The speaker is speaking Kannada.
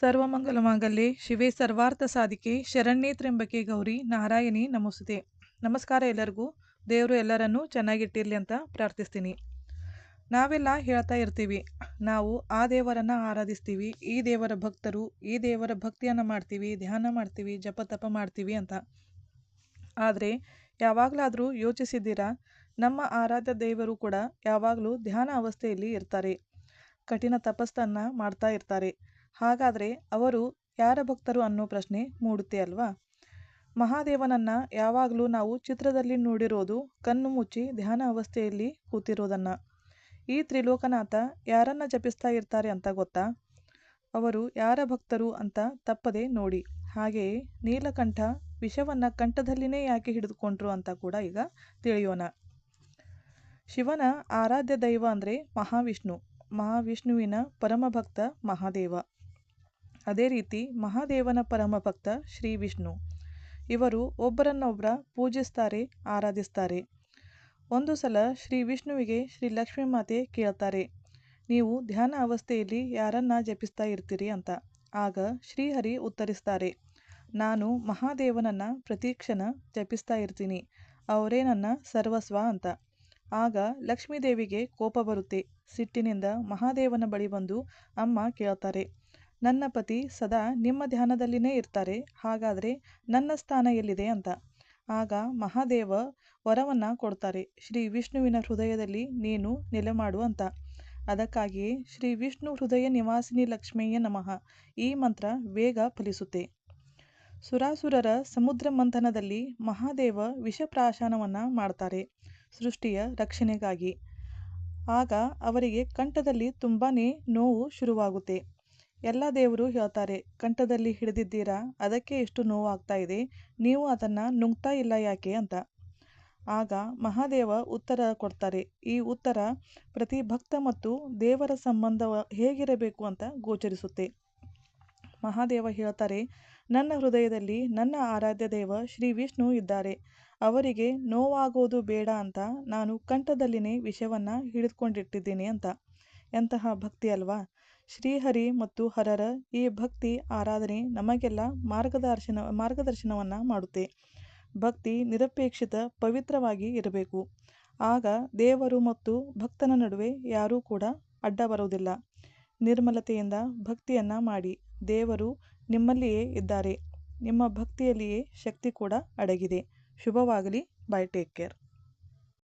ಸರ್ವಮಂಗಲಮಾಂಗಲ್ಯೆ ಶಿವೆ ಸರ್ವಾರ್ಥ ಸಾಧಿಕೆ, ಶರಣ್ಯೇ ತ್ರ್ಯಂಬಕೆ ಗೌರಿ, ನಾರಾಯಣಿ ನಮೋಸ್ತುತೆ ನಮಸ್ಕಾರ ಎಲ್ಲರಿಗೂ. ದೇವರು ಎಲ್ಲರನ್ನೂ ಚೆನ್ನಾಗಿಟ್ಟಿರಲಿ ಅಂತ ಪ್ರಾರ್ಥಿಸ್ತೀನಿ. ನಾವೆಲ್ಲ ಹೇಳ್ತಾ ಇರ್ತೀವಿ, ನಾವು ಆ ದೇವರನ್ನು ಆರಾಧಿಸ್ತೀವಿ, ಈ ದೇವರ ಭಕ್ತರು, ಈ ದೇವರ ಭಕ್ತಿಯನ್ನು ಮಾಡ್ತೀವಿ, ಧ್ಯಾನ ಮಾಡ್ತೀವಿ, ಜಪ ತಪ ಮಾಡ್ತೀವಿ ಅಂತ. ಆದರೆ, ಯಾವಾಗಲಾದರೂ ಯೋಚಿಸಿದ್ದೀರಾ? ನಮ್ಮ ಆರಾಧ್ಯ ದೇವರು ಕೂಡ ಯಾವಾಗಲೂ ಧ್ಯಾನ ಅವಸ್ಥೆಯಲ್ಲಿ ಇರ್ತಾರೆ. ಕಠಿಣ ತಪಸ್ಸನ್ನು ಮಾಡ್ತಾ ಇರ್ತಾರೆ. ಹಾಗಾದರೆ ಅವರು ಯಾರ ಭಕ್ತರು ಅನ್ನೋ ಪ್ರಶ್ನೆ ಮೂಡುತ್ತೆ ಅಲ್ವಾ? ಮಹಾದೇವನನ್ನು ಯಾವಾಗಲೂ ನಾವು ಚಿತ್ರದಲ್ಲಿ ನೋಡಿರೋದು ಕಣ್ಣು ಮುಚ್ಚಿ ಧ್ಯಾನ ಅವಸ್ಥೆಯಲ್ಲಿ ಕೂತಿರೋದನ್ನು. ಈ ತ್ರಿಲೋಕನಾಥ ಯಾರನ್ನು ಜಪಿಸ್ತಾ ಇರ್ತಾರೆ ಅಂತ ಗೊತ್ತಾ? ಅವರು ಯಾರ ಭಕ್ತರು ಅಂತ ತಪ್ಪದೆ ನೋಡಿ. ಹಾಗೆಯೇ ನೀಲಕಂಠ ವಿಷವನ್ನು ಕಂಠದಲ್ಲಿನೇ ಯಾಕೆ ಹಿಡಿದುಕೊಂಡ್ರು ಅಂತ ಕೂಡ ಈಗ ತಿಳಿಯೋಣ. ಶಿವನ ಆರಾಧ್ಯ ದೈವ ಅಂದರೆ ಮಹಾವಿಷ್ಣು. ಮಹಾವಿಷ್ಣುವಿನ ಪರಮಭಕ್ತ ಮಹಾದೇವ. ಅದೇ ರೀತಿ ಮಹಾದೇವನ ಪರಮ ಭಕ್ತ ಶ್ರೀ ವಿಷ್ಣು. ಇವರು ಒಬ್ಬರನ್ನೊಬ್ಬರ ಪೂಜಿಸ್ತಾರೆ, ಆರಾಧಿಸ್ತಾರೆ. ಒಂದು ಸಲ ಶ್ರೀ ವಿಷ್ಣುವಿಗೆ ಶ್ರೀ ಲಕ್ಷ್ಮೀ ಮಾತೆ ಕೇಳ್ತಾರೆ, ನೀವು ಧ್ಯಾನ ಅವಸ್ಥೆಯಲ್ಲಿ ಯಾರನ್ನ ಜಪಿಸ್ತಾ ಇರ್ತೀರಿ ಅಂತ. ಆಗ ಶ್ರೀಹರಿ ಉತ್ತರಿಸ್ತಾರೆ, ನಾನು ಮಹಾದೇವನನ್ನು ಪ್ರತಿಕ್ಷಣ ಜಪಿಸ್ತಾ ಇರ್ತೀನಿ, ಅವರೇ ನನ್ನ ಸರ್ವಸ್ವ ಅಂತ. ಆಗ ಲಕ್ಷ್ಮೀದೇವಿಗೆ ಕೋಪ ಬರುತ್ತೆ, ಸಿಟ್ಟಿನಿಂದ ಮಹಾದೇವನ ಬಳಿ ಬಂದು ಅಮ್ಮ ಕೇಳ್ತಾರೆ ನನ್ನ ಪತಿ ಸದಾ ನಿಮ್ಮ ಧ್ಯಾನದಲ್ಲಿನೇ ಇರ್ತಾರೆ, ಹಾಗಾದರೆ ನನ್ನ ಸ್ಥಾನ ಎಲ್ಲಿದೆ ಅಂತ. ಆಗ ಮಹಾದೇವ ವರವನ್ನು ಕೊಡ್ತಾರೆ, ಶ್ರೀ ವಿಷ್ಣುವಿನ ಹೃದಯದಲ್ಲಿ ನೀನು ನೆಲೆ ಮಾಡು ಅಂತ. ಅದಕ್ಕಾಗಿಯೇ ಶ್ರೀ ವಿಷ್ಣು ಹೃದಯ ನಿವಾಸಿನಿ ಲಕ್ಷ್ಮೀಯ ನಮಃ, ಈ ಮಂತ್ರ ವೇಗ ಫಲಿಸುತ್ತೆ. ಸುರಾಸುರರ ಸಮುದ್ರ ಮಂಥನದಲ್ಲಿ ಮಹಾದೇವ ವಿಷಪ್ರಾಶನವನ್ನು ಮಾಡ್ತಾರೆ, ಸೃಷ್ಟಿಯ ರಕ್ಷಣೆಗಾಗಿ. ಆಗ ಅವರಿಗೆ ಕಂಠದಲ್ಲಿ ತುಂಬಾ ನೋವು ಶುರುವಾಗುತ್ತೆ. ಎಲ್ಲ ದೇವರು ಹೇಳ್ತಾರೆ, ಕಂಠದಲ್ಲಿ ಹಿಡಿದಿದ್ದೀರಾ? ಅದಕ್ಕೆ ಎಷ್ಟು ನೋವಾಗ್ತಾ ಇದೆ? ನೀವು ಅದನ್ನು ನುಂಗ್ತಾ ಇಲ್ಲ ಯಾಕೆ? ಅಂತ. ಆಗ ಮಹಾದೇವ ಉತ್ತರ ಕೊಡ್ತಾರೆ, ಈ ಉತ್ತರ ಪ್ರತಿ ಭಕ್ತ ಮತ್ತು ದೇವರ ಸಂಬಂಧ ಹೇಗಿರಬೇಕು? ಅಂತ ಗೋಚರಿಸುತ್ತೆ. ಮಹಾದೇವ ಹೇಳ್ತಾರೆ, ನನ್ನ ಹೃದಯದಲ್ಲಿ ನನ್ನ ಆರಾಧ್ಯ ದೇವ ಶ್ರೀ ವಿಷ್ಣು ಇದ್ದಾರೆ. ಅವರಿಗೆ ನೋವಾಗೋದು ಬೇಡ ಅಂತ ನಾನು ಕಂಠದಲ್ಲಿನೇ ವಿಷವನ್ನು ಹಿಡಿದುಕೊಂಡಿಟ್ಟಿದ್ದೀನಿ ಅಂತ. ಎಂತಹ ಭಕ್ತಿ ಅಲ್ವಾ? ಶ್ರೀಹರಿ ಮತ್ತು ಹರರ ಈ ಭಕ್ತಿ ಆರಾಧನೆ ನಮಗೆಲ್ಲ ಮಾರ್ಗದರ್ಶನ, ಮಾರ್ಗದರ್ಶನವನ್ನು ಮಾಡುತ್ತೆ. ಭಕ್ತಿ ನಿರಪೇಕ್ಷಿತ, ಪವಿತ್ರವಾಗಿ ಇರಬೇಕು. ಆಗ ದೇವರು ಮತ್ತು ಭಕ್ತನ ನಡುವೆ ಯಾರೂ ಕೂಡ ಅಡ್ಡ ಬರುವುದಿಲ್ಲ. ನಿರ್ಮಲತೆಯಿಂದ ಭಕ್ತಿಯನ್ನು ಮಾಡಿ ದೇವರು ನಿಮ್ಮಲ್ಲಿಯೇ ಇದ್ದಾರೆ. ನಿಮ್ಮ ಭಕ್ತಿಯಲ್ಲಿಯೇ ಶಕ್ತಿ ಕೂಡ ಅಡಗಿದೆ. ಶುಭವಾಗಲಿ. Bye take care.